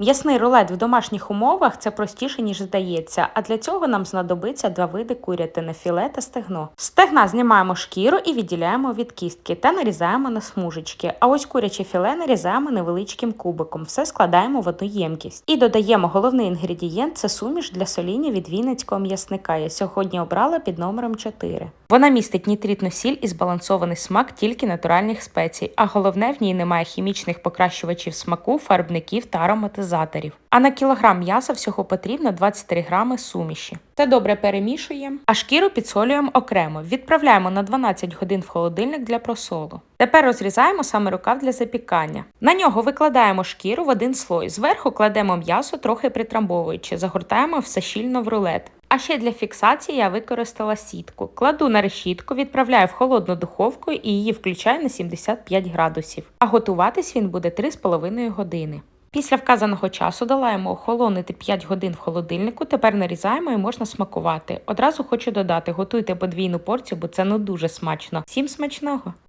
М'ясний рулет в домашніх умовах це простіше, ніж здається, а для цього нам знадобиться два види курятини філе та стегно. Стегна знімаємо шкіру і відділяємо від кістки та нарізаємо на смужечки. А ось куряче філе нарізаємо невеличким кубиком. Все складаємо в одну ємкість. І додаємо головний інгредієнт це суміш для соління від вінницького м'ясника. Я сьогодні обрала під номером 4. Вона містить нітритну сіль і збалансований смак тільки натуральних спецій, а головне в ній немає хімічних покращувачів смаку, фарбників та ароматизаторів. А на кілограм м'яса всього потрібно 23 грами суміші. Це добре перемішуємо, а шкіру підсолюємо окремо. Відправляємо на 12 годин в холодильник для просолу. Тепер розрізаємо саме рукав для запікання. На нього викладаємо шкіру в один слой. Зверху кладемо м'ясо, трохи притрамбовуючи, загортаємо все щільно в рулет. А ще для фіксації я використала сітку. Кладу на решітку, відправляю в холодну духовку і її включаю на 75 градусів. А готуватись він буде 3,5 години. Після вказаного часу долаємо охолонити 5 годин в холодильнику, тепер нарізаємо і можна смакувати. Одразу хочу додати, готуйте подвійну порцію, бо це ну дуже смачно. Всім смачного!